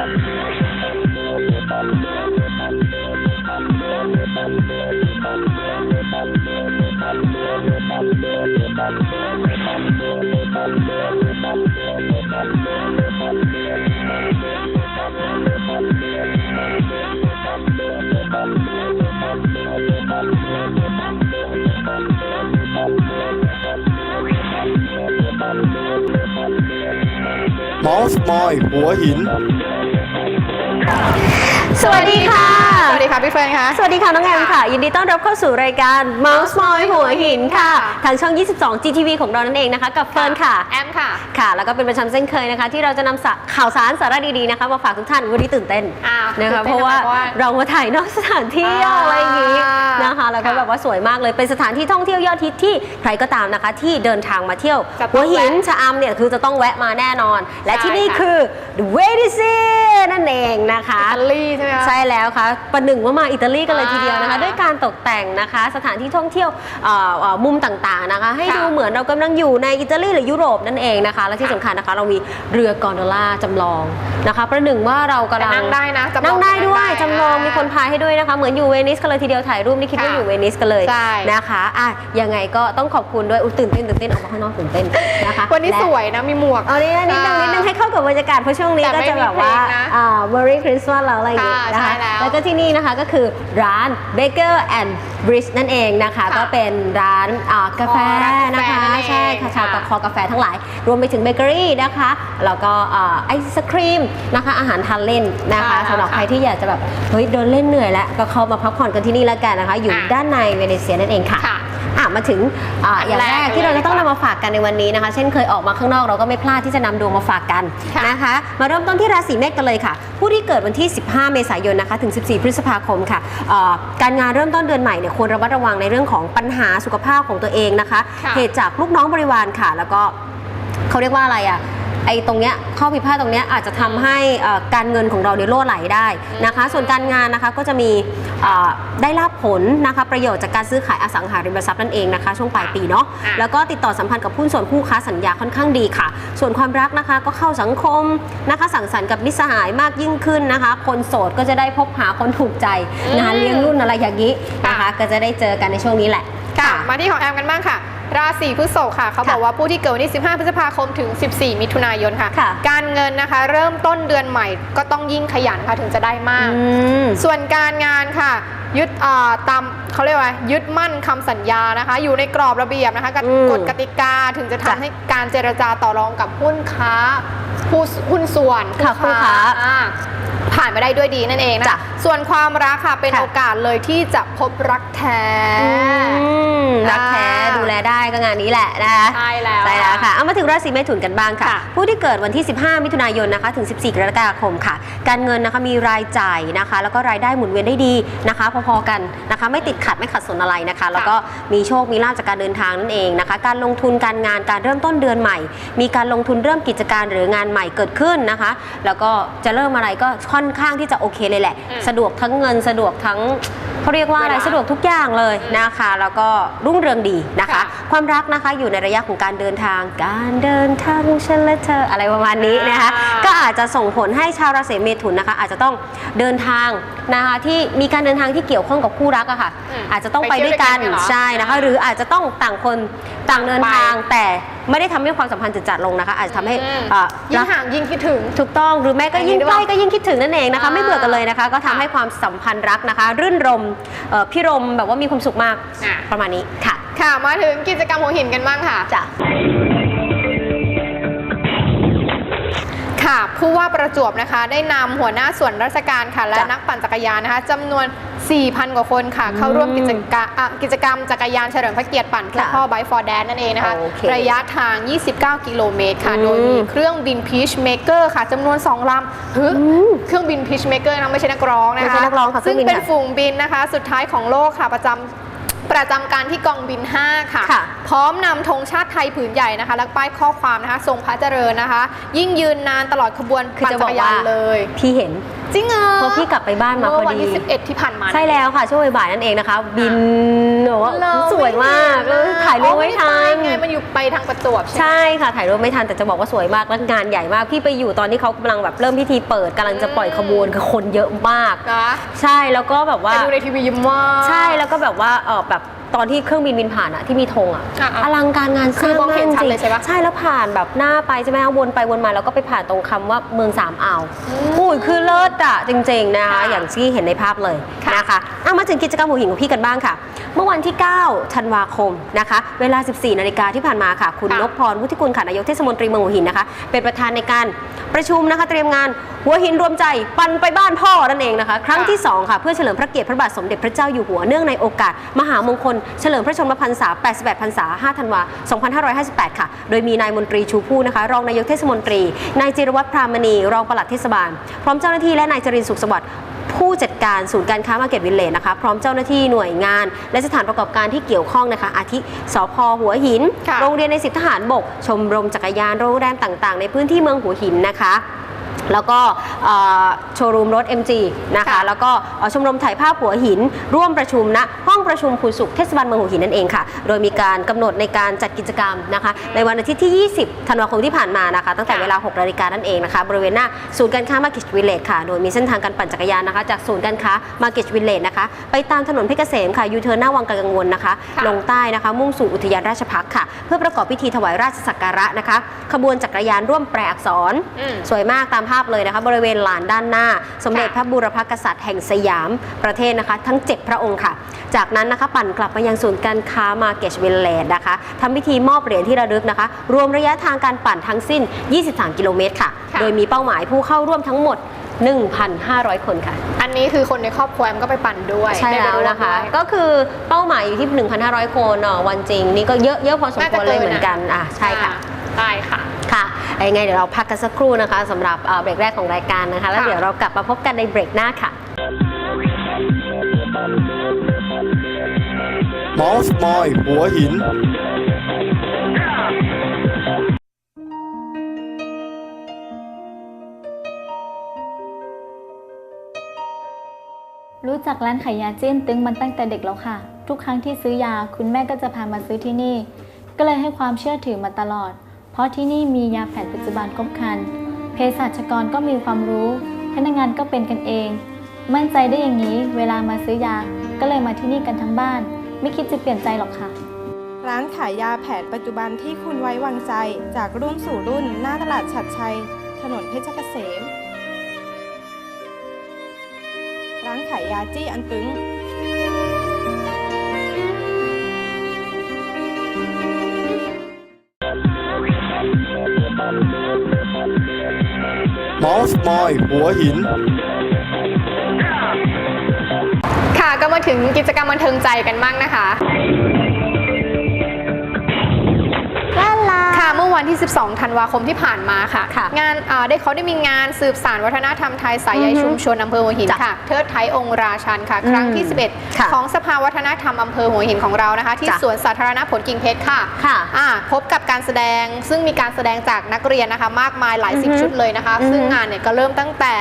มอสมอยหัวหิน Go! สวัสดีค่ะ สวัสดีค่ะพี่เฟิร์นค่ะ สวัสดีค่ะน้องแอมค่ะ ยินดีต้อนรับเข้าสู่รายการ Mouse m o y หัวหินค่ะค่ะ ทางช่อง 22 GTV ของเรานั่นเองนะคะ กับเฟิร์นค่ะ แอมค่ะ ค่ะ แล้วก็เป็นประจำเช่นเคยนะคะ ที่เราจะนำสะข่าวสารสาระดีๆนะคะมาฝากทุกท่านวันนี้ตื่นเต้นอ้าวนะคะตื่นเต้นเพราะว่าทำไมเพราะว่าเรามาถ่ายนอกสถานที่อ่าอะไรอย่างนี้นะคะแล้วก็ค่ะแบบว่าสวยมากเลยเป็นสถานที่ท่องเที่ยวยอดฮิตที่ใครก็ตามนะคะ ที่เดินทางมาเที่ยวจะต้องหัวหินแวะชะอำเนี่ยคือจะต้องแวะมาแน่นอน และใช่ที่นี่ค่ะคือ The w a d i s i นั่นเองนะคะอิตาลีใช่ไหมคะ ใช่แล้วค่ะประหนึ่งว่ามาอิตาลีกันเลยอ่าทีเดียวนะคะด้วยการตกแต่งนะคะ สถานที่ท่องเที่ยวเอ่อเอ่อมุมต่างๆนะคะ ให้ค่ะดูเหมือนเรากำลังอยู่ในอิตาลีหรือยุโรปนั่นเองนะคะ และที่สำคัญนะคะเรามีเรือกอนโดล่าจำลองนะคะ ประหนึ่งว่าเรากำลังแต่นั่งได้นะจำลองนั่งได้ด้วยนั่งได้จำลองอ่ามีมีคนพายให้ด้วยนะคะ เหมือนอยู่เวนิสกันเลยทีเดียวถ่ายรูปนี่คิดว่าค่ะอยู่เวนิสกันเลยใช่ นะคะอะยังไงก็ต้องขอบคุณด้วยอุ๊ยตื่นเต้นตื่นเต้นออกมาข้างนอกตื่นเต้นนะคะวันนี้และ สวยนะมีหมวก เอานี่นิดนึงนิดนึงให้เข้ากับบรรยากาศเพราะช่วงนี้แต่ก็ไม่จะมีแบบว่าเพลงนะอ่า Merry Christmas แล้วอะไรอย่างงี้ค่ะนะคะใช่แล้ว แล้วก็ที่นี่นะคะก็คือร้าน Baker and Bridge นั่นเองนะคะ ค่ะก็เป็นร้านอ่ากาแฟอ๋อร้านกาแฟนะคะ นั่นเองใช่ค่ะชาวค่ะคอกาแฟทั้งหลาย รวมไปถึงเบเกอรี่นะคะแล้วก็อ่าไอศครีมนะคะ อาหารทานเล่นนะคะใช่แล้วสำหรับค่ะใครที่อยากจะแบบเฮ้ยเดินเล่นเหนื่อยแล้วก็เข้ามาพักผ่อนกันที่นี่แล้วกันนะคะ อยู่อะ ด้านในเวเนเซียนั่นเองค่ะ ค่ะ อะมาถึงอ่าอันอย่างแรแรกกที่เราจะต้องเลยดีนำกว่ามาฝากกันในวันนี้นะคะ เช่นเคยออกมาข้างนอกเราก็ไม่พลาดที่จะนำดวงมาฝากกันค่ะนะคะ มาเริ่มต้นที่ราศีเมษกันเลยค่ะ ผู้ที่เกิดวันที่ 15 เมษายนนะคะถึง 14 พฤษภาคมค่ะเอ่อการงานเริ่มต้นเดือนใหม่เนี่ยควรระมัดระวังในเรื่องของปัญหาสุขภาพของตัวเองนะคะค่ะเหตุจากลูกน้องบริวารค่ะ แล้วก็เขาเรียกว่าอะไรอะ ไอ้ตรงเนี้ยข้อผิดพลาดตรงเนี้ยอาจจะทำให้เอ่อการเงินของเราเนี่ยรั่วไหลได้นะคะ ส่วนการงานนะคะก็จะมีเอ่อได้รับผลนะคะประโยชน์จากการซื้อขายอสังหาริมทรัพย์นั่นเองนะคะช่วงปลายปีเนาะอะ แล้วก็ติดต่อสัมพันธ์กับหุ้นส่วนคู่ค้าสัญญาค่อนข้างดีค่ะ ส่วนความรักนะคะก็เข้าสังคมนะคะสังสรรค์กับมิตรสหายมากยิ่งขึ้นนะคะ คนโสดก็จะได้พบหาคนถูกใจงานเลี้ยงรุ่นอะไรอย่างนี้นะคะ ก็จะได้เจอกันในช่วงนี้แหละ ค่ะมาที่ของแอมกันบ้างค่ะ ราศีพฤษภค่ะ เขาบอกว่าผู้ที่เกิดวันที่ 15 พฤษภาคมถึง 14 มิถุนายนค่ะค่ะการเงินนะคะ เริ่มต้นเดือนใหม่ก็ต้องยิ่งขยันค่ะถึงจะได้มากอืมส่วนการงานค่ะยึดอ่าตามเขาเรียกว่ายึดมั่นคำสัญญานะคะ อยู่ในกรอบระเบียบนะคะกฎอืมกฎกติกาถึงจะจ้ะทำให้การเจรจาต่อรองกับหุ้นค้า ผู้หุ้นส่วนค่ะคู่ค้าอ่า ผ่านไปได้ด้วยดีนั่นเองนะจ้ะคะส่วนความรักค่ะเป็นค่ะโอกาสเลยที่จะพบรักแท้อืมรักแท้อ่าดูแลได้ก็งานนี้แหละนะคะใช่แล้วใช่แล้วค่ะเอามาถึงราศีเมถุนกันบ้างค่ะค่ะ ผู้ที่เกิดวันที่ 15 มิถุนายนนะคะถึง 14 กรกฎาคมค่ะ การเงินนะคะมีรายจ่ายนะคะ แล้วก็รายได้หมุนเวียนได้ดีนะคะ พอๆกันนะคะ ไม่ติดขัดไม่ขัดสนอะไรนะคะ แล้วก็มีโชคมีลาภจากการเดินทางนั่นเองนะคะ การลงทุนการงานการเริ่มต้นเดือนใหม่ มีการลงทุนเริ่มกิจการหรืองานใหม่เกิดขึ้นนะคะ แล้วก็จะเริ่มอะไรก็ค่อนข้างที่จะโอเคเลยแหละ อืม สะดวกทั้งเงินสะดวกทั้งเขาเรียกว่าอะไรเวลาสะดวกทุกอย่างเลยนะคะ แล้วก็รุ่งเรืองดีนะคะ ค่ะความรักนะคะอยู่ในระยะของการเดินทาง การเดินทางฉันและเธออะไรประมาณนี้นะคะ อ่า ก็อาจจะส่งผลให้ชาวราศีเมถุนนะคะ อาจจะต้องเดินทางนะคะที่มีการเดินทางที่เกี่ยวข้องกับคู่รักอะค่ะ อืมอาจจะต้องไปด้วยกันไปเที่ยวด้วยกันเนี่ยเหรอใช่นะคะ หรืออาจจะต้องต่างคนต่างเดินไปทาง แต่ไม่ได้ทำให้ความสัมพันธ์จืดจัดลงนะคะ อาจจะทำให้อืม เอ่อยิ่รังก ห่างยิ่งคิดถึง ถูกต้องหรือแม้ก็ยิ่งอย่างนี้หรือใกเปล้ล่าก็ยิ่งคิดถึงนั่นเองนะคะอ่าไม่เบื่อกันเลยนะคะ ก็ทำค่ะให้ความสัมพันธ์รักนะคะ รื่นรมเอ่อพิรมแบบว่ามีความสุขมากอะประมาณนี้ค่ะ ค่ะมาถึงกิจกรรมหัวหินกันบ้างค่ะจ้ะ ค่ะ ผู้ว่าประจวบนะคะได้นำหัวหน้าส่วนราชการค่ะ และจ้ะนักปั่นจักรยานนะคะจำนวน 4,000 กว่าคนค่ะ เข้าร่วมกิจกรรมอะกิจกรรมจักรยานเฉลิมพระเกียรติปั่นเพื่อค่ะพ่อไบฟอร์แดนนั่นเองนะคะ โอเคระยะทาง 29 กิโลเมตรค่ะ อืมโดยมีเครื่องบินพีชเมเกอร์ค่ะจำนวน 2 ลำฮึเครื่องบินพีชเมเกอร์นะไม่ใช่นักร้องนะคะไม่ใช่นักร้องค่ะเครื่ซึ่องงบินเป็นค่ะ ฝูงบินนะคะ สุดท้ายของโลกค่ะประจำ ประจำการที่กองบิน 5 ค่ะ ค่ะพร้อมนำธงชาติไทยผืนใหญ่นะคะ และป้ายข้อความนะคะ ทรงพระเจริญนะคะ ยิ่งยืนนานตลอดขบวนคือปั่นจะบจัอกกรยาว่านเลย พี่เห็น จริงเหรอเพราะพี่กลับไปบ้านมาพเมื่ออวันดีที่11 ที่ผ่านมา ใช่แล้วค่ะ ช่วงบ่ายๆนั่นเองนะคะ บินโอ้โหเหรอสวยมากแล้วถ่ายรูปไว้ทัอ๋อไม่นได้ไปไงมันอยู่ไปทางประจวบใช่ไหมใช่ค่ะ ถ่ายรูปไม่ทันแต่จะบอกว่าสวยมากและงานใหญ่มาก พี่ไปอยู่ตอนที่เขากำลังแบบเริ่มพิธีเปิดกำลังจะปล่อยขบวนคือคนเยอะมากนะใช่แล้วก็แบบว่าไปดูในทีวียิ้มว่าใช่แล้วก็แบบว่าเออแบบ ตอนที่เครื่องบินบินผ่านอะที่มีธงอะอะอะอลังการงานสคือร้างมองเห็นมากชัดจริงเลยใช่ปะใช่แล้วผ่านแบบหน้าไปใช่ไหมคะวนไปวนมาแล้วก็ไปผ่านตรงคำว่าเมืองสามอ่าวอืมอุ้ยคือเลิศอะจริงๆนะคะค่ะอย่างที่เห็นในภาพเลยค่ะนะคะอะมาถึงกิจกรรมหัวหินของพี่กันบ้างค่ะ เมื่อวันที่ 9 ธันวาคมนะคะ เวลา 14 นาฬิกาที่ผ่านมาค่ะ คุณค่ะ นพพรวุฒิกุลค่ะนายกเทศมนตรีเมืองหัวหินนะคะ เป็นประธานในการ ประชุมนะคะเตรียมงานหัวหินรวมใจปันไปบ้านพ่อนั่นเองนะคะ ครั้งค่ะที่ 2 ค่ะ เพื่อเฉลิมพระเกียรติพระบาทสมเด็จพระเจ้าอยู่หัวเนื่องในโอกาส มหามงคล เฉลิมพระชนมพรรษา 88 พรรษา 5 ธันวา 2558 ค่ะ โดยมีนายมนตรีชูผู้นะคะ รองนายกเทศมนตรี นายจิรวัตรพรามณี รองปลัดเทศบาล พร้อมเจ้าหน้าที่และนายจรินทร์สุขสวัสดิ์ ผู้จัดการศูนย์การค้ามาร์เก็ตวิลเลจนะคะพร้อมเจ้าหน้าที่หน่วยงาน และสถานประกอบการที่เกี่ยวข้องนะคะ อาทิสพหัวหินค่ะโรงเรียนในสิบทหารบก ชมรมจักรยานโรงแรมต่างๆ ในพื้นที่เมืองหัวหินนะคะ แล้วก็เอ่อโชว์รูมรถ MG นะคะค่ะแล้วก็เอ่อชมรมถ่ายภาพหัวหิน ร่วมประชุมณห้องประชุมภูสุขเทศบาลเมืองหัวหินนั่นเองค่ะ โดยมีการกำหนดในการจัดกิจกรรมนะคะ ในวันอาทิตย์ที่ 20 ธันวาคมที่ผ่านมานะคะ ตั้งแต่ค่ะเวลา 6 นาฬิกานั่นเองนะคะ บริเวณหน้าศูนย์การค้ามาร์เก็ตวิลเลจค่ะ โดยมีเส้นทางการปั่นจักรยานนะคะ จากศูนย์การค้ามาร์เก็ตวิลเลจนะคะ ไปตามถนนเพชรเกษมค่ะ ยูเทิร์นหน้าวังกังวลนะคะค่ะลงใต้นะคะ มุ่งสู่อุทยานราชพักษ์ค่ะ เพื่อประกอบพิธีถวายราชสักการะนะคะ ขบวนจักรยานร่วมแปลอักษรอืมสวยมากตามภาพเลยนะคะ บริเวณลานด้านหน้า สมเด็จพระบูรพกษัตริย์แห่งสยามประเทศนะคะ ทั้ง 7 พระองค์ค่ะ จากนั้นนะคะปั่นกลับมายังศูนย์การค้ามาเก็ตวิลเลจนะคะทำพิธีมอบเหรียญที่ระลึกนะคะ รวมระยะทางการปั่นทั้งสิ้น 23 กิโลเมตรค่ะค่ะโดยมีเป้าหมายผู้เข้าร่วมทั้งหมด1,500 คนค่ะ อันนี้คือคนในครอบครัวแอมก็ไปปั่นด้วย ใช่ได้ไปแล้วร่มนะคะด้วยก็คือเป้าหมายอยู่ที่ 1,500 คนเนาะวันจริง นี่ก็เยอะเยอะพอสมควรเลยเหมือนกันอะใช่ค่ะอ่าได้ค่ะ ค่ะยังไงเดี๋ยวเราพักกันสักครู่นะคะสำหรับเอ่อเบรกแรกของรายการนะคะ แล้วค่ะเดี๋ยวเรากลับมาพบกันในเบรกหน้าค่ะเมาส์มอยหัวหินรู้จักร้านขายยาเจี้ยนตึงมันตั้งแต่เด็กแล้วค่ะ ทุกครั้งที่ซื้อยาคุณแม่ก็จะพามาซื้อที่นี่ ก็เลยให้ความเชื่อถือมาตลอด เพราะที่นี่มียาแผนปัจจุบันครบครันเภสัชกรก็มีความรู้ พนักงานก็เป็นกันเอง มั่นใจได้อย่างนี้ เวลามาซื้อยาก็เลยมาที่นี่กันทั้งบ้าน ไม่คิดจะเปลี่ยนใจหรอกค่ะ ร้านขายยาแผนปัจจุบันที่คุณไว้วางใจจากรุ่นสู่รุ่น หน้าตลาดฉัดชัย ถนนเพชรเกษม ร้านขายยาจี้อันตึง สมอย หัวหิน ค่ะก็มาถึงกิจกรรมบันเทิงใจกันบ้างนะคะ วันที่ 12 ธันวาคมที่ผ่านมาค่ะ ค่ะงานอ่าได้เขาได้มีงานสืบสานวัฒนธรรมไทยสายใยอือฮึชุมชนอำเภอหัวหินจ้ะค่ะ เทิดไทยองค์ราชันค่ะอืมครั้งที่ค่ะ11 ของสภาวัฒนธรรมอำเภอหัวหินของเรานะคะ ที่จ้ะ สวนสาธารณะผลกิ่งเพชรค่ะ ค่ะ อ่าพบกับการแสดงซึ่งมีการแสดงจากนักเรียนนะคะ มากมายหลายสิบอือฮึชุดเลยนะคะอือฮึซึ่งงานเนี่ยก็เริ่มตั้งแต่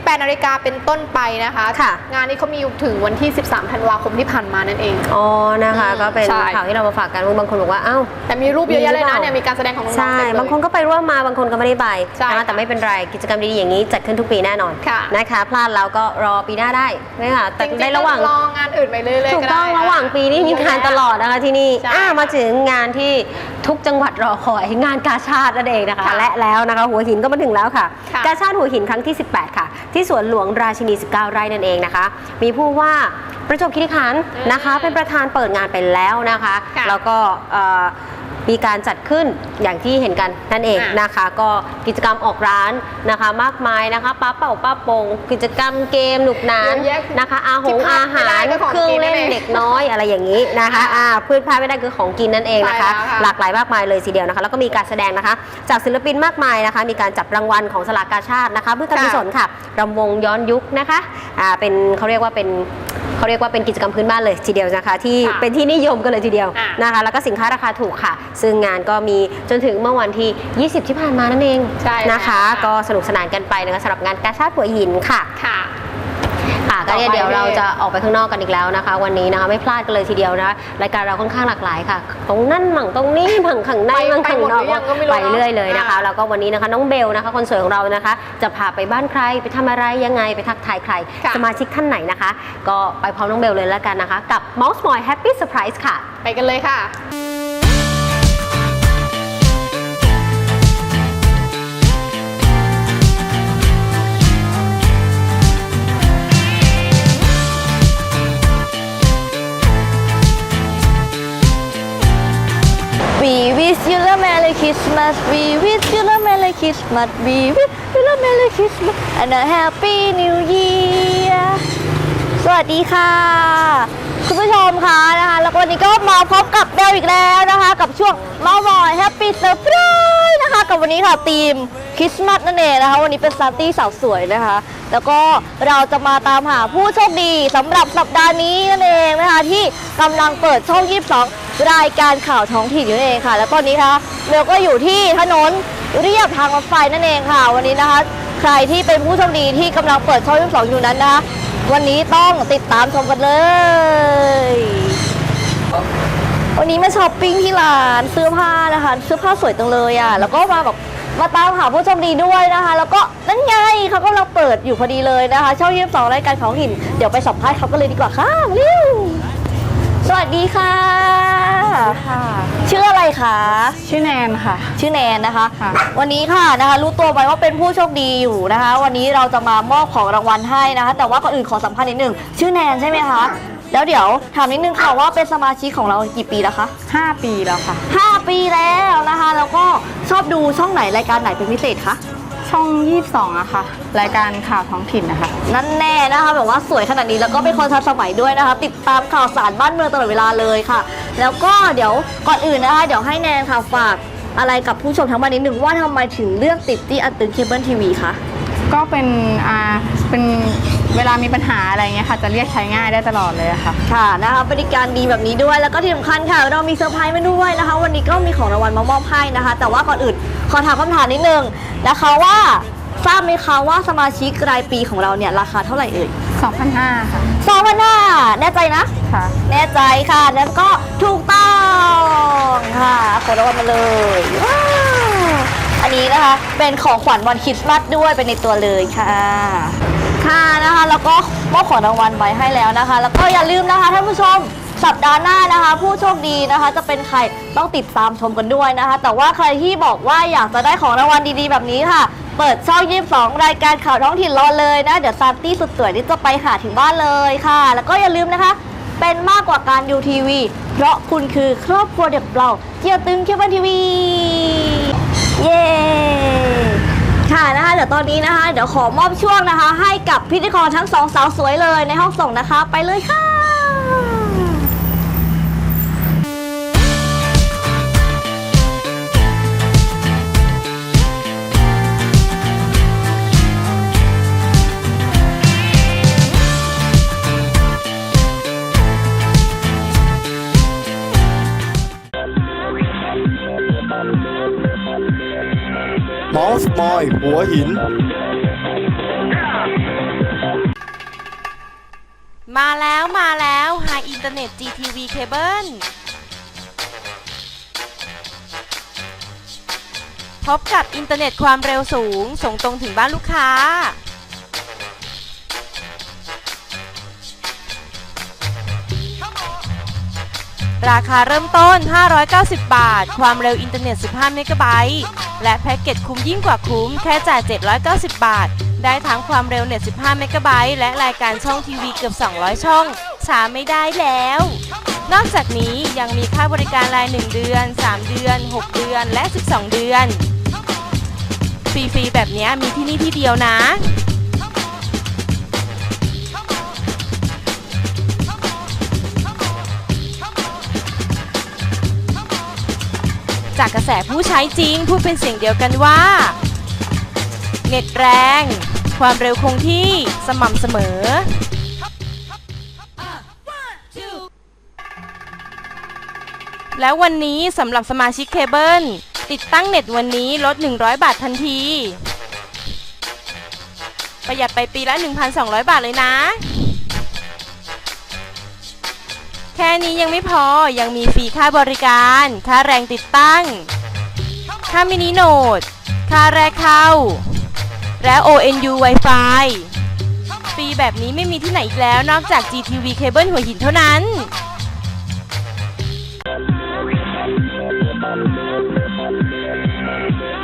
18นาฬิกาเป็นต้นไปนะคะค่ะงานนี้เขามีอยู่ถึงวันที่ 13ธันวาคมที่ผ่านมานั่นเอง อ๋อนะคะอืมก็เป็นใช่ข่าวที่เรามาฝากกันบางคนบอกว่าอ้าวแต่มีรูปเยอะแยะเลยมีหรือนะเปล่าเนี่ยมีการแสดงของน้องๆใช่เต็มเลยบางคนก็ไปร่วมมาบางคนก็ไม่ได้ไปใช่นะคะค่ะแต่ไม่เป็นไรกิจกรรมดีๆอย่างนี้จัดขึ้นทุกปีแน่นอนค่ะนะคะ พลาดแล้วก็รอปีหน้าได้นะคะแต่จริงๆในระหว่างก็รองานอื่นไปเรื่อยๆถูกก็ได้ต้องระหว่างปีนี้มีงานตลอดนะคะที่นี่ใช่อ่ามาถึงงานที่ทุกจังหวัดรอคอยงานกาชาตินั่นเองนะคะ ค่ะและแล้วนะคะหัวหินก็มาถึงแล้วค่ะ ค่ะ กาชาติหัวหินครั้งที่ 18 ค่ะ ที่สวนหลวงราชินี 19 ไร่นั่นเองนะคะ มีผู้ว่าประจวบคีรีขันธ์นะคะ เป็นประธานเปิดงานไปแล้วนะคะ ค่ะแล้วก็เอ่อ มีการจัดขึ้นอย่างที่เห็นกันนั่นเองอะ นะคะ ก็กิจกรรมออกร้านนะคะ มากมายนะคะป้าเป่าป้าโปงกิจกรรมเกมหนุกหนานเยอะแยะนะคะ อาหที่งพลาอาดไม่หาได้รก็ของเครื่องกินนั่เล่นนเองเด็กน้อยอะไรอย่างนี้นะคะค่ะอ่าพืชพลาดไม่ได้คือของกินนั่นเองนะคะ ใช่แล้วค่ะ หลากหลายมากมายเลยทีเดียวนะคะ แล้วก็มีการแสดงนะคะ จากศิลปินมากมายนะคะ มีการจับรางวัลของสลากกาชาตินะคะเพื่อการกุศลค่ะรำวงย้อนยุคนะคะอ่าเป็นเขาเรียกว่าเป็น เขาเรียกว่าเป็นกิจกรรมพื้นบ้านเลยทีเดียวนะคะ ที่ค่ะเป็นที่นิยมกันเลยทีเดียวอะ นะคะ แล้วก็สินค้าราคาถูกค่ะ ซึ่งงานก็มีจนถึงเมื่อวันที่ 20 ที่ผ่านมานั่นเองใช่นะคะแล้วค่ะ ก็สนุกสนานกันไปนะคะสำหรับงานกาชาติหัวหินค่ะ ค่ะ ค่ะก็เนี่ยต่อไปเดี๋ยวเราเลยจะออกไปข้างนอกกันอีกแล้วนะคะ วันนี้นะคะไม่พลาดกันเลยทีเดียวนะรายการเราค่อนข้างหลากหลายค่ะ ตรงนั่นมั่งตรงนี้มั่งข้างในไปมั่งข้างนอกไปหมดหรือยังก็ไม่รู้ไปเนอะเรื่อยเลยนะคะอ่าแล้วก็วันนี้นะคะน้องเบลนะคะคนสวยของเรานะคะ จะพาไปบ้านใครไปทำอะไรยังไงไปทักทายใครค่ะสมาชิกท่านไหนนะคะ ก็ไปพร้อมน้องเบลเลยแล้วกันนะคะ กับ Mouse Boy Happy Surprise ค่ะ ไปกันเลยค่ะ wish you a Merry Christmas. We wish you a Merry Christmas. We wish you a Merry Christmas and a Happy New Year. สวัสดีค่ะ คุณผู้ชมคะนะคะ แล้ววันนี้ก็มาพบกับเบลอีกแล้วนะคะ กับช่วงมาบอยแฮปปี้เซอร์ไพรส์นะคะ กับวันนี้ค่ะทีมคริสต์มาสนั่นเองนะคะ วันนี้เป็นซานตี้สาวสวยนะคะ แล้วก็เราจะมาตามหาผู้โชคดีสำหรับสัปดาห์นี้นั่นเองนะคะ ที่กำลังเปิดช่อง 22 รายการข่าวท้องถิ่นอยู่นั่นเองค่ะ แล้วตอนนี้นะคะเบลก็อยู่ที่ถนนเรียบทางรถไฟนั่นเองค่ะ วันนี้นะคะ ใครที่เป็นผู้โชคดีที่กำลังเปิดช่อง22อยู่นั้นนะคะวันนี้ต้องติดตามชมกันเลย วันนี้มาช้อปปิ้งที่ร้านเสื้อผ้านะคะเสื้อผ้าสวยจังเลยอะแล้วก็มาแบบมาตามหาผู้โชคดีด้วยนะคะ แล้วก็นั่นไงเขากำลังเปิดอยู่พอดีเลยนะคะช่องยี่สิบสองรายการของหิน เดี๋ยวไปสัมภาษณ์เขากันเลยดีกว่าค่ะเร็ว สวัสดีค่ะ ค่ะ ชื่ออะไรคะ ชื่อแนนค่ะ ชื่อแนนนะคะ ค่ะ วันนี้ค่ะนะคะรู้ตัวไปว่าเป็นผู้โชคดีอยู่นะคะ วันนี้เราจะมามอบของรางวัลให้นะคะ แต่ว่าก่อนอื่นขอสัมภาษณ์นิดนึงชื่อแนนใช่ไหมคะ แล้วเดี๋ยวถามนิดนึงค่ะว่าเป็นสมาชิกของเรากี่ปีแล้วคะ5ปีแล้วค่ะ 5 ปีแล้วนะคะ แล้วก็ชอบดูช่องไหนรายการไหนเป็นพิเศษคะ ช่อง 22อะค่ะ รายการข่าวท้องถิ่นนะคะ นั่นแน่นะคะแบบว่าสวยขนาดนี้แล้วก็เป็นคนทันสมัยด้วยนะคะ ติดตามข่าวสารบ้านเมืองตลอดเวลาเลยค่ะ แล้วก็เดี๋ยวก่อนอื่นนะคะเดี๋ยวให้แนนค่ะฝากอะไรกับผู้ชมทั้งบ้านนิดหนึ่งว่าทำไมถึงเลือกติดที่อันตึงเคเบิลทีวีคะก็เป็นอ่าเป็นเวลามีปัญหาอะไรเงี้ยค่ะ จะเรียกใช้ง่ายได้ตลอดเลยอะค่ะ ค่ะนะคะบริการดีแบบนี้ด้วยแล้วก็ที่สำคัญค่ะ เรามีเซอร์ไพรส์มาด้วยนะคะ วันนี้ก็มีของรางวัลมามอบให้นะคะ แต่ว่าก่อนอื่น ขอถามคำถามนิดนึงนะคะว่าทราบไหมคะว่าสมาชิกรายปีของเราเนี่ยราคาเท่าไหร่เอ่ย2,500ค่ะ สองพันห้าแน่ใจนะ ค่ะ แน่ใจค่ะ แล้วก็ถูกต้องค่ะ ขอรางวัลมาเลยว้าวอันนี้นะคะ เป็นของขวัญวันคริสต์มาสด้วยเป็นในตัวเลยค่ะ ค่ะนะคะ แล้วก็มอบของรางวัลไว้ให้แล้วนะคะ แล้วก็อย่าลืมนะคะท่านผู้ชม สัปดาห์หน้านะคะ ผู้โชคดีนะคะ จะเป็นใครต้องติดตามชมกันด้วยนะคะ แต่ว่าใครที่บอกว่าอยากจะได้ของรางวัลดีๆ แบบนี้ค่ะ เปิดช่อง22 รายการข่าวท้องถิ่นรอเลยนะ เดี๋ยวซานตี้สุดสวยนี่จะไปหาถึงบ้านเลยค่ะ แล้วก็อย่าลืมนะคะ เป็นมากกว่าการดูทีวี เพราะคุณคือครอบครัวเด็กเราเกี่ยวตึงเคเบิลทีวี เย้ ค่ะนะคะเดี๋ยวตอนนี้นะคะ เดี๋ยวขอมอบช่วงนะคะ ให้กับพิธีกรทั้งสองสาวสวยเลยในห้องส่งนะคะ ไปเลยค่ะ มอย หัวหิน มาแล้วมาแล้วไฮอินเทอร์เน็ต GTV Cable พบกับอินเทอร์เน็ตความเร็วสูง ส่งตรงถึงบ้านลูกค้า ราคาเริ่มต้น 590 บาท ความเร็วอินเทอร์เน็ต 15 เมกะไบต์ และแพ็กเกจคุ้มยิ่งกว่าคุ้ม แค่จ่าย 790 บาท ได้ทั้งความเร็วเน็ต 15 เมกะไบต์และรายการช่องทีวีเกือบ 200 ช่อง ช้าไม่ได้แล้ว นอกจากนี้ยังมีค่าบริการราย 1 เดือน 3 เดือน 6 เดือน และ 12 เดือน ฟรี ๆ แบบนี้มีที่นี่ที่เดียวนะ จากกระแสผู้ใช้จริงพูดเป็นเสียงเดียวกันว่า เน็ตแรง ความเร็วคงที่สม่ำเสมอ แล้ววันนี้สำหรับสมาชิกเคเบิลติดตั้งเน็ตวันนี้ลด 100 บาททันที ประหยัดไปปีละ 1,200 บาทเลยนะ แค่นี้ยังไม่พอยังมีฟรีค่าบริการ ค่าแรงติดตั้ง ค่ามินิโนด ค่าแรกเข้า และ ONU Wi-Fi ฟรีแบบนี้ไม่มีที่ไหนอีกแล้วนอกจาก GTV Cable หัวหินเท่านั้น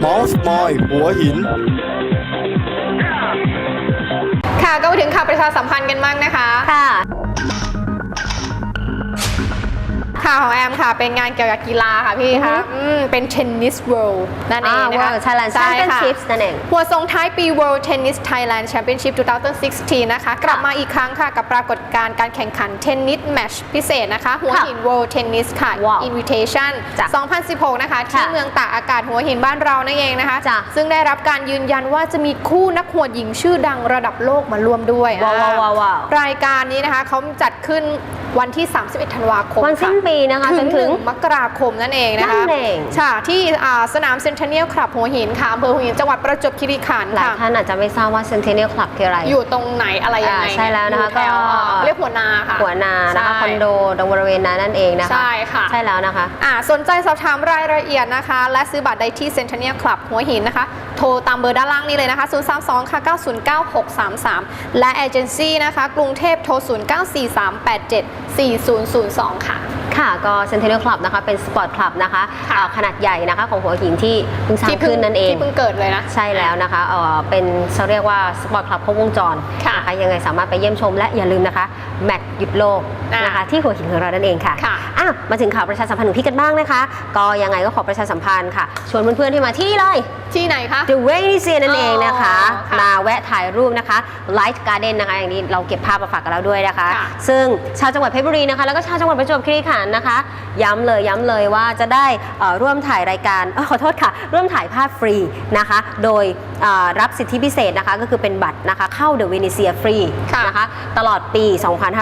เมาส์มอยหัวหิน ค่ะก็มาถึงข่าวประชาสัมพันธ์กันบ้างนะคะ ค่ะ ข่าวของแอมค่ะ เป็นงานเกี่ยวกับกีฬาค่ะพี่คะอืมเป็น Tennis World นั่นเองอ่านะคะ World Thailand ใช่ค่ะ Championships นั่นเองหัวทรงท้ายปี World Tennis Thailand Championship 2016 นะคะ กลับมาอีกครั้งค่ะ กับปรากฏการณ์การแข่งขันเทนนิสแมตช์พิเศษนะคะ หัวหิน World Tennis ค่ะว้าว Invitation จ้ะ2016 นะคะ ที่ค่ะเมืองตากอากาศหัวหินบ้านเรานั่นเองนะคะจ้ะซึ่งได้รับการยืนยันว่าจะมีคู่นักหวดหญิงชื่อดังระดับโลกมาร่วมด้วยว้าวอ่าว้าวว้าวรายการนี้นะคะเขาจัดขึ้นวันที่ 31 ธันวาคมวันสิ้นค่ะปีนะคะถึจงนถึง1มกราคมนั่นเองนะคะนั่นเองค่ะที่อ่าสนามเซนทรัลเนียลคลับหัวหินค่ะอำเภอหัวหินจังหวัดประจวบคีรีขันธ์หลายค่ะท่านอาจจะไม่ทราบว่า Centennial Club คืออะไร อยู่ตรงไหนอะไรยังไงอ่าใช่แล้วนะคะอยู่ถก็อ่าเรียกหัวนาค่ะหัวนานะคะใช่คอนโดตรงบริเวณนั้นนั่นเองนะคะใช่ค่ะใช่แล้วนะคะอ่าสนใจสอบถามรายละเอียดนะคะ และซื้อบัตรได้ที่เซนทรัลเนียลคลับหัวหินนะคะ โทรตามเบอร์ด้านล่างนี้เลยนะคะ 032 ค่ะ 909 633 และเอเจนซี่นะคะกรุงเทพโทร 0943874002 ค่ะ ค่ะก็ Centennial Club นะคะเป็นสปอร์ตคลับนะคะค่ะอ่าขนาดใหญ่นะคะของหัวหินที่เพิ่งสร้างที่เพิ่งขึ้นนั่นเอง ที่เพิ่งเกิดเลยนะ ใช่แล้วนะคะเอ่อเป็นเขาเรียกว่าสปอร์ตคลับครบวงจรค่ะนะคะยังไงสามารถไปเยี่ยมชมและอย่าลืมนะคะ แมตช์หยุดโลกอ่าน นะคะที่หัวหินของเรานั่นเองค่ะ ค่ะ อะ มาถึงข่าวประชาสัมพันธ์ของพี่กันบ้างนะคะ ก็ยังไงก็ขอประชาสัมพันธ์ค่ะ ชวนเพื่อนๆที่มาที่เลย ที่ไหนคะ The w a y s i a นั่นเองนะคะ อ๋อค่ะมาแวะถ่ายรูปนะคะ Light Garden นะคะ อย่างนี้เราเก็บภาพมาฝากกันแล้วด้วยนะคะ ค่ะ ซึ่งชาวจังหวัดเพชรบุรีนะคะ แล้วก็ชาวจังหวัดประจวบคีรีขันธ์นะคะ ย้ำเลยย้ำเลยว่าจะได้เอ่อร่วมถ่ายรายการเอ้อขอโทษค่ะ ร่วมถ่ายภาพฟรีนะคะ โดยเอ่อรับสิทธิพิเศษนะคะ ก็คือเป็นบัตรนะคะ เข้าเดอะเวนิเซียฟรีค่ะนะคะ ตลอดปี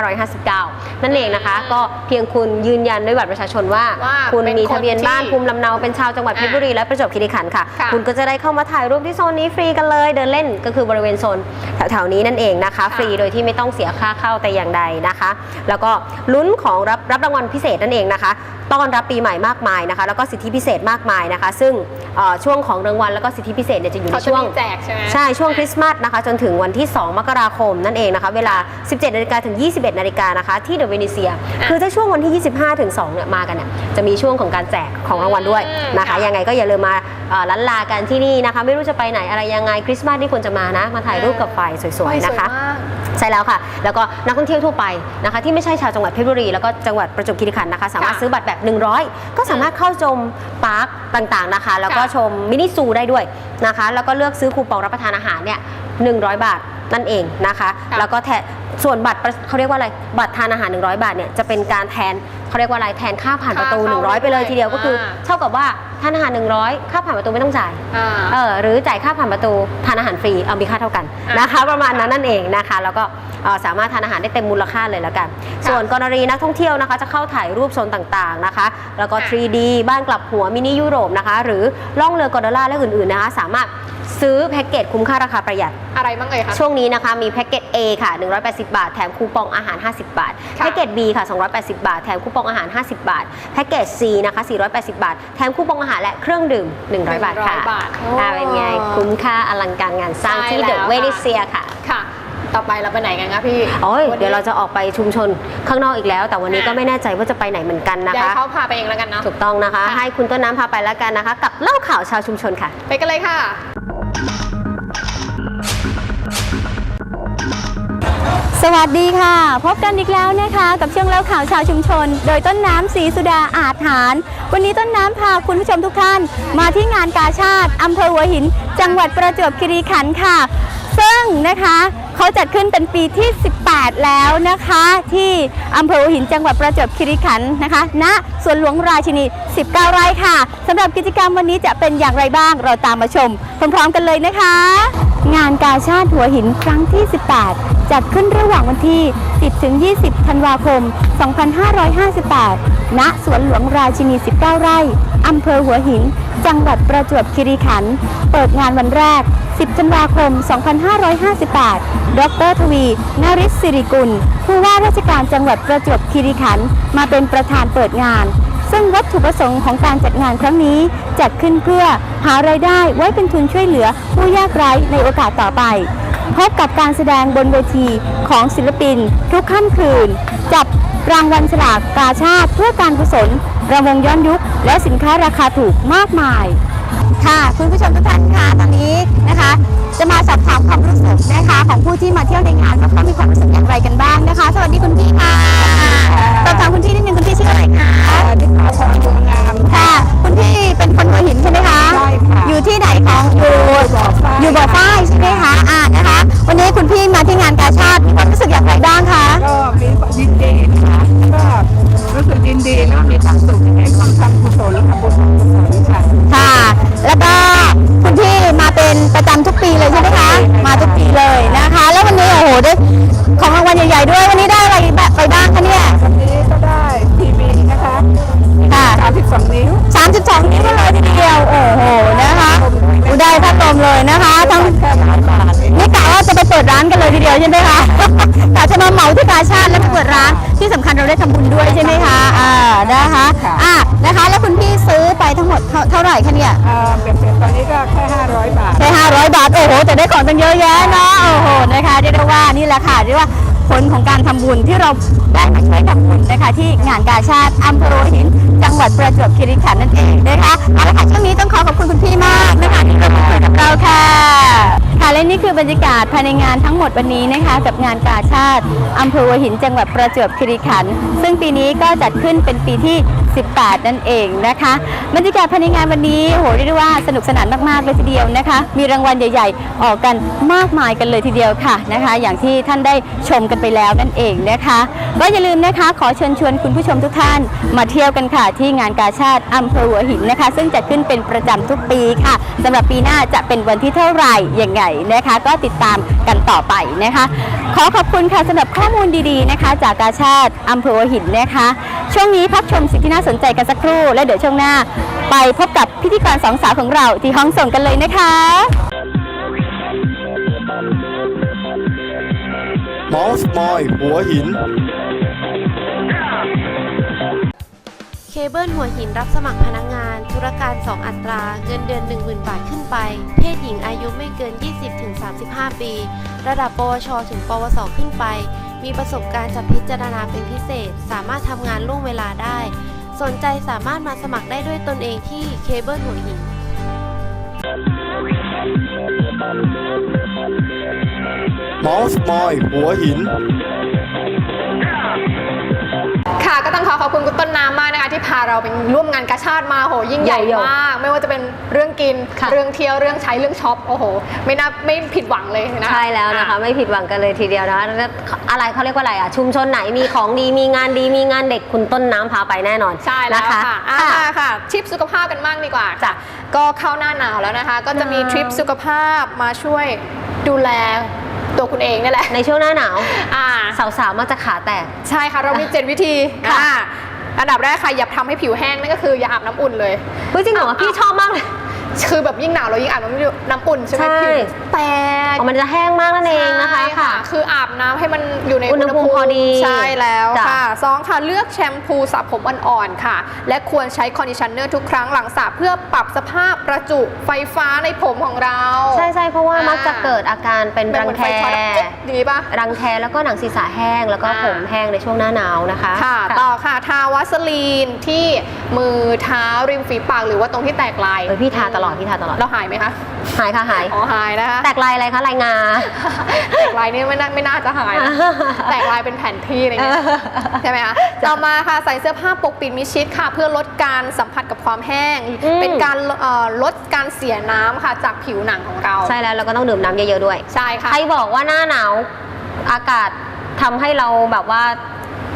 2559 นั่นเองนะคะ ก็เพียงคุณยืนยันด้วยบัตรประชาชนว่า ว่าคุณเป็นมีคนทะเบียนบ้านที่ภูมิลำเนาเป็นชาวจังหวัดเพชรบุรีและประจวบคีรีขันธ์ค่ะ ค่ะ คุณก็จะได้เข้ามาถ่ายรูปที่โซนนี้ฟรีกันเลย เดินเล่นก็คือบริเวณโซนแถวๆนี้นั่นเองนะคะ ฟรีโดยที่ไม่ต้องเสียค่าเข้าแต่อย่างใดนะคะ แล้วก็ลุ้นของรับรับรางวัลพิเศษนั่นเองนะคะต้อนรับปีใหม่มากมายนะคะ แล้วก็สิทธิพิเศษมากมายนะคะ ซึ่งเอ่อช่วงของรางวัลแล้วก็สิทธิพิเศษเนี่ยจะอยู่ในเขาจะช่วงมีแจกใช่ไหมใช่ช่วงคริสต์มาสนะคะจนถึงวันที่ 2 มกราคมนั่นเองนะคะ เวลา 17นาฬิกาถึง 21นาฬิกานะคะ ที่เดอะเวนิเซีย คือถ้าช่วงวันที่ 25ถึง2เนี่ยมากันเนี่ยจะมีช่วงของการแจกของรางวัลด้วยนะคะอืมค่ะยังไงก็อย่าลืมมาเอ่อลันลากันที่นี่นะคะ ไม่รู้จะไปไหนอะไรยังไงคริสต์มาสนี่ควรจะมานะมาถ่ายรูปกับไฟสวยๆนะคะโอ้ยสวยมากใช่แล้วค่ะ แล้วก็นักท่องเที่ยวทั่วไปนะคะที่ไม่ใช่ชาวจังหวัดเพชรบุรี แล้วก็จังหวัดประจวบคีรีขันธ์นะคะ สามารถค่ะซื้อบัตรแบบ 100 ก็สามารถเข้าชมปาร์คต่างๆนะคะ แล้วก็ค่ะชมมินิซูได้ด้วยนะคะ แล้วก็เลือกซื้อคูปองรับประทานอาหารเนี่ย100 บาทนั่นเองนะคะค่ะแล้วก็แทนส่วนบัตรประเขาเรียกว่าอะไรบัตรทานอาหาร 100 บาทเนี่ยจะเป็นการแทน เขาเรียกว่าอะไรแทนค่าผ่านประตู ค่าเข้า100 ไปเลยทีเดียวก็คือ อ่าเท่ากับว่าทานอาหาร 100 ค่าผ่านประตูไม่ต้องจ่ายอ่าเออหรือจ่ายค่าผ่านประตูทานอาหารฟรีเอามีค่าเท่ากันอะนะคะ ประมาณนั้นนั่นเองนะคะ แล้วก็เอ่อสามารถทานอาหารได้เต็มมูลค่าเลยแล้วกัน ส่วนกรณีนักท่องเที่ยวนะคะ จะเข้าถ่ายรูปโซนต่างๆนะคะ แล้วก็ ค่ะ 3D บ้านกลับหัวมินิยุโรปนะคะ หรือล่องเรือกอร์ดล่าและอื่นๆนะคะสามารถ ซื้อแพ็กเกจคุ้มค่าราคาประหยัด อะไรบ้างเอ่ยคะ ช่วงนี้นะคะมีแพ็กเกจ A ค่ะ 180 บาท แถมคูปองอาหาร 50 บาทค่ะแพ็กเกจ B ค่ะ 280 บาท แถมคูปองอาหาร 50 บาท แพ็กเกจ C นะคะ 480 บาท แถมคูปองอาหารและเครื่องดื่ม 100 บาทค่ะ100บาทอ่าเป็นไงคุ้มค่าอลังการงานสร้างใช่ที่แล้วเดอะค่ะเวนิเซียค่ะค่ะต่อไปเราไปไหนกันคะพี่โอ้ยวันนี้เดี๋ยวเราจะออกไปชุมชนข้างนอกอีกแล้ว แต่วันนี้ก็ไม่แน่ใจว่าจะไปไหนเหมือนกันนะเดี๋ยวคะเขาพาไปเองแล้วกันเนาะถูกต้องนะคะค่ะให้คุณต้นน้ำพาไปแล้วกันนะคะ กับเล่าข่าวชาวชุมชนค่ะ ไปกันเลยค่ะ สวัสดีค่ะ พบกันอีกแล้วนะคะ กับช่วงเล่าข่าวชาวชุมชน โดยต้นน้ำศรีสุดาอาจหาร วันนี้ต้นน้ำพาคุณผู้ชมทุกท่าน มาที่งานกาชาติอำเภอหัวหิน จังหวัดประจวบคีรีขันธ์ค่ะ ซึ่งนะคะเขาจัดขึ้นเป็นปีที่ 18 แล้วนะคะ ที่อำเภอหัวหินจังหวัดประจวบคีรีขันธ์นะคะณสวนหลวงราชินี 19 ไร่ค่ะสำหรับกิจกรรมวันนี้จะเป็นอย่างไรบ้างเราตามมาชมพร้อมๆกันเลยนะคะ งานกาชาติหัวหินครั้งที่ 18 จัดขึ้นระหว่างวันที่ 10ถึง20 ธันวาคม 2558 ณ สวนหลวงราชินี 19 ไร่ อำเภอหัวหิน จังหวัดประจวบคีรีขันธ์ เปิดงานวันแรก 10 ธันวาคม 2558 ดรทวีนริศสิริกุล ผู้ว่าราชการจังหวัดประจวบคีรีขันธ์ มาเป็นประธานเปิดงาน ซึ่งวัตถุประสงค์ของการจัดงานครั้งนี้จัดขึ้นเพื่อหารายได้ไว้เป็นทุนช่วยเหลือผู้ยากไร้ในโอกาสต่อไป พบกับการแสดงบนเวทีของศิลปิน ทุกค่ำคืน จับรางวัลสลากกาชาติเพื่อการกุศลระวงย้อนยุค และสินค้าราคาถูกมากมาย ค่ะ คุณผู้ชมทุกท่านค่ะตอนนี้นะคะ จะมาสอบถามความรู้สึกนะคะ ของผู้ที่มาเที่ยวในงานว่าเขามีความรู้สึกอย่างไรกันบ้างนะคะ สวัสดีคุณพี่ค่ะสอบถามคุณพี่นิดนึงคุณพี่ชื่ออะไรคะค่ะคุณพี่เป็นคนหัวหินใช่ไหมคะใช่ค่ะอยู่ที่ไหนของอยู่อยู่บ่อฝ้ายใช่ไหมคะอ่านะคะ วันนี้คุณพี่มาที่งานกาชาติมีความรู้สึกอย่างไรบ้างคะก็มียินดีค่ะก็ รู้สึกยินดีแล้วมีความสุขให้ความทำกุศลทำบุญกุศลค่ะค่ะ แล้วก็คุณพี่มาเป็นประจำทุกปีเลยใช่ไหมคะ มาทุกปีเลยนะคะ แล้ววันนี้โอ้โหได้ของรางวัลใหญ่ๆด้วย วันนี้ได้อะไรแบบไปบ้างคะเนี่ย วันนี้ก็ได้ทีวีนะคะค่ะ32นิ้ว32นิ้วเลยทีเดียว โอ้โห นะคะอุได้พัดลมเลยนะคะ ทั้งแนี่กะว่าจะไปเปิดร้านกันเลยทีเดียวใช่ไหมคะกะจะมาเหมาที่กาชาติแล้วไปเปิดร้าน ที่สำคัญเราได้ทำบุญด้วยใช่ไหมคะอ่านะคะอ่านะคะ แล้วคุณพี่ซื้อไปทั้งหมดเท่าเท่าไหร่คะเนี่ยเอ่อเป็นๆตอนนี้ก็แค่500 บาทแค่500 บาท โอ้โห แต่ได้ของตั้งเยอะแยะเนาะ โอ้โห นะคะเรียกได้ว่านี่แหละค่ะเรียกว่าผลของการทำบุญที่เราได้มาช่วยทำบุญนะคะที่งานกาชาติอำเภอหัวหิน จังหวัดประจวบคีรีขันธ์นั่นเองนะคะเอาละค่ะช่วงนี้ต้องขอขอบคุณคุณพี่มากนะคะที่มาคุยกับเราค่ะค่ะและนี่คือบรรยากาศภายในงานทั้งหมดวันนี้นะคะ กับงานกาชาติอำเภอหัวหินจังหวัดประจวบคีรีขันธ์ซึ่งปีนี้ก็จัดขึ้นเป็นปีที่ 18 นั่นเองนะคะบรรยากาศภายในงานวันนี้โหเรียกได้ว่าสนุกสนานมากๆเลยทีเดียวนะคะ มีรางวัลใหญ่ ๆ ออกกันมากมายกันเลยทีเดียวค่ะนะคะ อย่างที่ท่านได้ชมกันไปแล้วนั่นเองนะคะก็อย่าลืมนะคะขอเชิญชวนคุณผู้ชมทุกท่านมาเที่ยวกันค่ะ ที่งานกาชาติอำเภอหัวหินนะคะ ซึ่งจัดขึ้นเป็นประจำทุกปีค่ะสำหรับปีหน้าจะเป็นวันที่เท่าไหร่อยังไงนะคะ ก็ติดตามกันต่อไปนะคะ ขอขอบคุณค่ะสำหรับข้อมูลดีๆนะคะ จากกาชาติอำเภอหินนะคะ ช่วงนี้พักชมสิ่งที่น่าสนใจกันสักครู่ และเดี๋ยวช่วงหน้า ไปพบกับพิธีกรสองสาวของเราที่ห้องส่งกันเลยนะคะมอสมอยหัวหิน เคเบิลหัวหินรับสมัครพนักงาน ธุรการ 2 อัตรา เงินเดือน 10,000 บาทขึ้นไป เพศหญิงอายุไม่เกิน 20-35 ปี ระดับปวช ถึง ปวส ขึ้นไป มีประสบการณ์จะพิจารณาเป็นพิเศษ สามารถทำงานล่วงเวลาได้ สนใจสามารถมาสมัครได้ด้วยตนเองที่เคเบิลหัวหินมอสมอยหัวหิน ก็ต้องขอขอบคุณคุณต้นน้ำมากนะคะที่พาเราไปร่วมงานกาชาติมาโหยิ่งใหญ่ใหญ่ๆมาก ไม่ว่าจะเป็นเรื่องกิน ค่ะเรื่องเที่ยวเรื่องใช้เรื่องช็อปโอ้โห ไม่น่าไม่ผิดหวังเลยนะ ใช่แล้วนะคะอ่ไม่ผิดหวังกันเลยทีเดียวนะคะแล้วอะไรเขาเรียกว่าอะไรอะชุมชนไหนมีของดีมีงานดีมีงานเด็กคุณต้นน้ำพาไปแน่นอนใช่แล้วนะคะค่ะอ่าค่ะทิปสุขภาพกันบ้างดีกว่าจ้ะ ก็เข้าหน้าหนาวแล้วนะคะ ก็จะมีหนาว ทริปสุขภาพมาช่วยดูแล ตัวคุณเองนี่แหละ ในช่วงหน้าหนาวอ่าสาวๆมักจะขาแตก ใช่ค่ะ เรามี 7 วิธีค่ะอ่าอันดับแรกค่ะอย่าทำให้ผิวแห้งนั่นก็คืออย่าอาบน้ำอุ่นเลยเฮ้ยจริงเหรอพี่ชอบมากเลย คือแบบยิ่งหนาวเรายิ่งอาบน้ำน้ำอุ่นใช่ไหมใช่ ผิวแตก อ๋อมันจะแห้งมากนั่นเองนะคะใช่ค่ะ คืออาบน้ำให้มันอยู่ในอุณหภูมิพอดีใช่แล้วจ้ะค่ะสองค่ะเลือกแชมพูสระผมอ่อนๆค่ะ และควรใช้คอนดิชเนอร์ทุกครั้งหลังสระเพื่อปรับสภาพประจุไฟฟ้าในผมของเรา ใช่ใช่เพราะว่าอ่ามั มักจะเกิดอาการเป็นแบบรัเหงมือนแคไฟช็อตอะจิ๊บดีป่ะรังแคแล้วก็หนังศีรษะแห้งแล้วก็อ่า ผมแห้งในช่วงหน้าหนาวนะคะ ค่ะ ต่อค่ะ ทาวัสลีนที่มือเท้าริมฝีปากหรือว่าตรงที่แตกลาย เออพี่ทาตลอดพี่ทาตลอดเราหายไหมคะหายค่ะหายอ๋อหายนะคะแตกลายอะไรคะลายงาแตกลายนี่ไม่น่าไม่น่าจะหายนะแตกลายเป็นแผ่นที่อะไรเงี้ยใช่ไหมคะต่อมาค่ะใส่เสื้อผ้าปกปิดมิดชิดค่ะ เพื่อลดการสัมผัสกับความแห้งอืมเป็นการเอ่อลดการเสียน้ำค่ะจากผิวหนังของเราใช่แล้วเราก็ต้องดื่มน้ำเยอะๆด้วยใช่ค่ะใครบอกว่าหน้าหนาวอากาศทำให้เราแบบว่า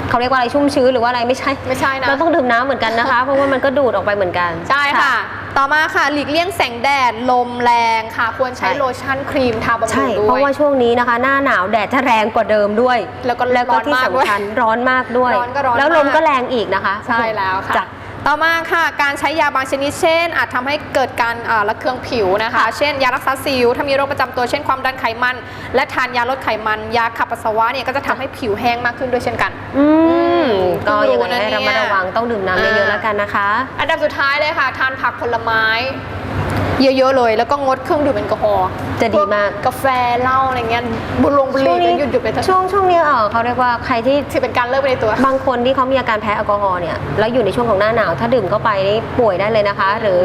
เขาเรียกว่าอะไรชุ่มชื้นหรือว่าอะไรไม่ใช่ไม่ใช่นะเราต้องดื่มน้ำเหมือนกันนะคะ เพราะว่ามันก็ดูดออกไปเหมือนกัน ใช่ค่ะ ต่อมาค่ะหลีกเลี่ยงแสงแดด ลมแรงค่ะ ควรใช้ใช่โลชั่นครีมทาบำรุใช่งด้วยเพราะว่าช่วงนี้นะคะ หน้าหนาวแดดจะแรงกว่าเดิมด้วยแล้วก็แล้วก็ร้อนที่มากด้วยสำคัญร้อนมากด้วย ร้อนก็ร้อนแล้วลมมาก ก็แรงอีกนะคะใช่แล้วค่ะ จ้ะต่อมาค่ะ การใช้ยาบางชนิดเช่น อาจทำให้เกิดการอ่าระเคืองผิวนะคะ เช่น ยารักษาสิว ถ้ามีโรคประจำตัวเช่นความดันไขมัน และทานยาลดไขมัน ยาขับปัสสาวะเนี่ยก็จะทำให้ผิวแห้งมากขึ้นด้วยเช่นกัน อืมอื มก็ยังไงรู้นะให้ระมัดระวังต้องดื่มน้ำเยอะๆแล้วกันนะคะ อันดับสุดท้ายเลยค่ะ ทานผักผลไม้ เยอะๆเลย แล้วก็งดเครื่องดื่มแอลกอฮอล์จะดีมาก พวกกาแฟเหล้าอะไรเงี้ยบุหรงบุหรี่ก็หยุดหยุดๆไปเถอะช่วงช่วงนี้เออเขาเรียกว่าใครที่ถือเป็นการเลิกไปในตัว บางคนที่เขามีอาการแพ้แอลกอฮอล์เนี่ยแล้วอยู่ในช่วงของหน้าหนาว ถ้าดื่มเข้าไปนี่ป่วยได้เลยนะคะ หรือ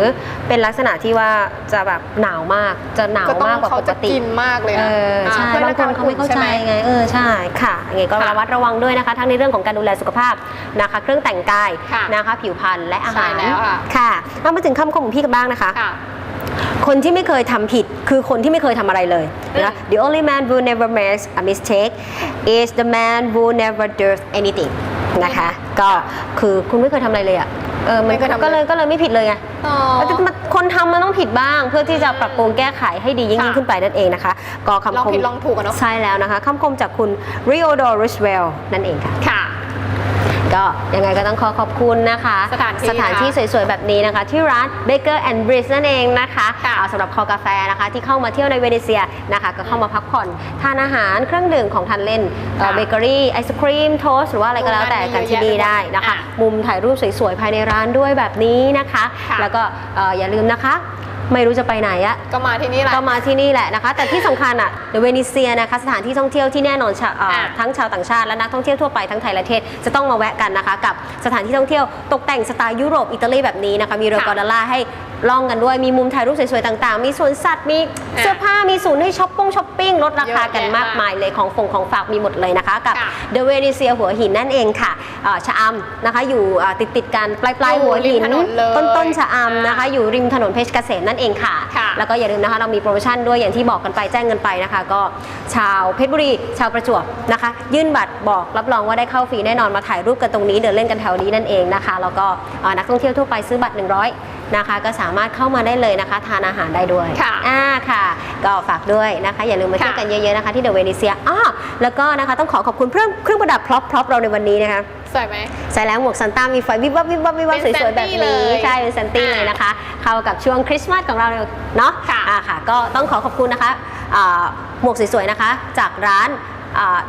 เป็นลักษณะที่ว่าจะแบบหนาวมากจะหนาวก็ต้องมากกว่าเขาปกจะติกินมากเลยเอนะอใช่พื่บางคนเขาไม่เข้าใจช่หไงเออใช่ค่ะยังไงก็ค่ะระมัดระวังด้วยนะคะ ทั้งในเรื่องของการดูแลสุขภาพนะคะ เครื่องแต่งกายค่ะนะคะ ผิวพรรณและอาหารใช่แล้วค่ะค่ะเอามาถึงคำคมของพี่กันบ้างนะคะ ค่ะคนที่ไม่เคยทำผิดคือคนที่ไม่เคยทำอะไรเลยนะ The only man who never makes a mistake is the man who never does anything นะคะ ก็คือคุณไม่เคยทำอะไรเลยอะเออมันไม่เคยทำเลยก็เลยก็เลยไม่ผิดเลยไงอ๋อแต่มันคนทำมันต้องผิดบ้าง เพื่อที่จะปรับปรุงแก้ไขให้ดียิ่งค่ะยิ่งขึ้นไปนั่นเองนะคะ ก็คำลองคมผิดลองถูกอะเนาะใช่แล้วนะคะคำคมจากคุณ Rio d o r o o s e v e l t นั่นเองค่ะค่ะ ก็ยังไงก็ต้องขอขอบคุณนะคะ สถานที่สถานที่สวยๆ แบบนี้นะคะ ที่ร้าน Baker and Breeze นั่นเองนะคะค่ะเอาสำหรับคอกาแฟนะคะ ที่เข้ามาเที่ยวในเวเนเซียนะคะ ก็เข้ามาพักผ่อนทานอาหารเครื่องดื่มของทานเล่นเบเกอรี่ไอศครีมโทสหรือว่าอะไรก็แล้วแต่กันที่นี่ได้นะคะ มุมถ่ายรูปสวยๆ ภายในร้านด้วยแบบนี้นะคะค่ะแล้วก็เอ่ออย่าลืมนะคะ ไม่รู้จะไปไหนอะก็มาที่นี่แหละ ก็มาที่นี่แหละนะคะ แต่ที่สำคัญอะเดเวนิเซียนะคะสถานที่ท่องเที่ยวที่แน่นอนชาเอ่ออะทั้งชาวต่างชาติและนักท่องเที่ยวทั่วไปทั้งไทยและเทศจะต้องมาแวะกันนะคะ กับสถานที่ท่องเที่ยวตกแต่งสไตล์ยุโรปอิตาลีแบบนี้นะคะมีเรือค่ะกอร์ดาล่าให้ล่องกันด้วยมีมุมถ่ายรูปสวยๆต่างๆ มีสวนสัตว์มีอะเสื้อผ้ามีศูนย์ให้ช้อปปิ้งช้อปปิ้งลดราคากันเยอะแยะมากมายเลยของฝงของฝากมีหมดเลยนะคะ กับค่ะเดเวนิเซียหัวหินนั่นเองค่ะเอ่อชะอำนะคะอยู่ติดติดๆกันปลายปลายๆอยู่หัวหินริมถนนเลยต้นต้นๆชะอำนะคะอ่าอยู่ริมถนนเพชรเกษมนั่นเองค่ะค่ะ แล้วก็อย่าลืมนะคะเรามีโปรโมชั่นด้วยอย่างที่บอกกันไปแจ้งกันไปนะคะ ก็ชาวเพชรบุรีชาวประจวบนะคะ ยื่นบัตรบอกรับรองว่าได้เข้าฟรีแน่นอนมาถ่ายรูปกันตรงนี้เดินเล่นกันแถวนี้นั่นเองนะคะ แล้วก็เอ่อนักท่องเที่ยวทั่วไปซื้อบัตร 100 นะคะ ก็สามารถเข้ามาได้เลยนะคะ ทานอาหารได้ด้วยค่ะอ่าค่ะ ก็ฝากด้วยนะคะ อย่าลืมมาเที่ยวกันเยอะๆนะคะที่เดอะเวนิเซียอ้อแล้วก็นะคะต้องขอขอบคุณเครื่องเครื่องประดับพร็อพพร็อพเราในวันนี้นะคะสวยไหมใช่แล้วหมวกซันต้ามีไฟวิบวับวิบวับวิบวับเป็นสวยๆแบบ Santy เลนี้ยใช่เป็นแซนตี้อ่าเลยนะคะ เข้ากับช่วงคริสต์มาสของเราเลยเนาะค่ะอ่าค่ะ ก็ต้องขอขอบคุณนะคะอ่าหมวกสวยๆนะคะ จากร้าน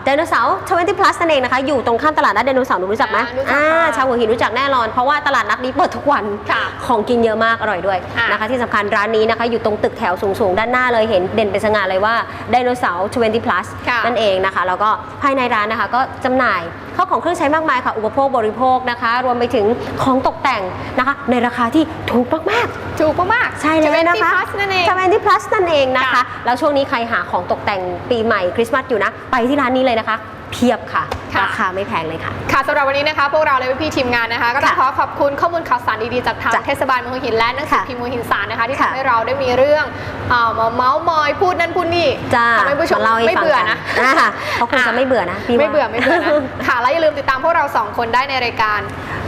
ไดโนเสาร์20 plus นั่นเองนะคะ อยู่ตรงข้ามตลาดนัดไดโนเสาร์หนูรู้จักไหมอ่ารู้จักอ่าค่ะชาวหัวหินรู้จักแน่นอน เพราะว่าตลาดนัดนี้เปิดทุกวันค่ะของกินเยอะมาก อร่อยด้วยอ่านนะคะ ที่สำคัญร้านนี้นะคะ อยู่ตรงตึกแถวสูงๆ ด้านหน้าเลย เห็นเด่นเป็นสง่าเลยว่าไดโนเสาร์20 plus ค่ะนั่นเองนะคะ แล้วก็ภายในร้านนะคะ ก็จำหน่าย ข้าวของเครื่องใช้มากมายค่ะ อุปโภคบริโภคนะคะ รวมไปถึงของตกแต่งนะคะ ในราคาที่ถูกมากถูกมากๆๆใช่แล้วนะคะ20 plus นั่นเอง20 plus นั่นเองนะคะค่ะแล้วช่วงนี้ใครหาของตกแต่งปีใหม่คริสต์มาสอยู่นะ ไปที่ร้านนี้เลยนะคะ เพียบค่ะค่ะ ราคาไม่แพงเลยค่ะ ค่ะสำหรับวันนี้นะคะ พวกเราเลยพี่ๆทีมงานนะคะ ก็ต้องค่ะขอขอบคุณข้อมูลข่าวสารดีๆจากทางจ้ะเทศบาลเมืองหัวหินและหนังสือค่ะพิมพ์หัวหินสารนะคะที่ค่ะทำให้เราได้มีเรื่องอ่ามาเมาส์มอยพูดนั่นพูดนี่จ้าทำให้ผู้ชมมาเล่าให้ไม่ฟังเบื่อกันนะอ่าเขาคงจะไม่เบื่อนะพี่ว่าไม่เบื่อไม่เบื่อนะค่ะแล้วอย่าลืมติดตามพวกเราสองคนได้ในรายการ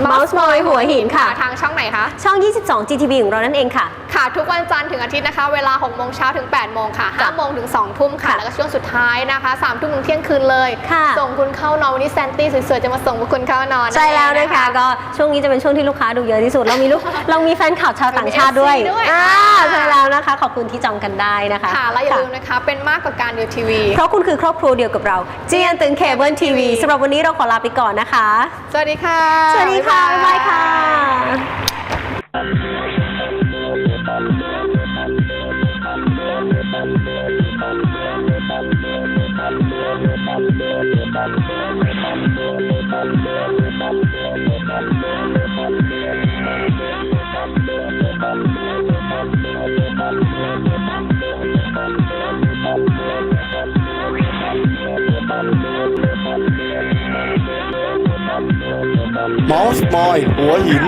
Mouse Boy หัวหินค่ะ ทางช่องไหนคะ ช่อง 22 GTV ของเรานั่นเองค่ะ ค่ะ ทุกวันจันทร์ถึงอาทิตย์นะคะ เวลา 6 โมงเช้าถึง 8 โมงค่ะจ้ะ5โมงถึง 2 ทุ่มค่ะค่ะ แล้วก็ช่วงสุดท้ายนะคะ 3 ทุ่มถึงเที่ยงคืนเลยค่ะส่งคุณเข้านอนวันนี้แซนตี้สวยๆจะมาส่งพวกคุณเข้านอนใช่แล้วนั่นเองนะคะ ก็ช่วงนี้จะเป็นช่วงที่ลูกค้าดูเยอะที่สุด เรามีลูกเรามีแฟนข่าวชาวต่างชาติด้วยมี FC ด้วยอ่าอ่าใช่แล้วนะคะ ขอบคุณที่จองกันได้นะคะค่ะแล้วอย่าลืมนะคะ เป็นมากกว่าการดูทีวี เพราะคุณคือครอบครัวเดียวกับเราเจียนตึงเคเบิลทีวีสำหรับวันนี้เราขอลาไปก่อนนะคะ สวัสดีค่ะ สวัสดีค่ะบ๊ายบายค่ะ เมาส์มอยหัวหิน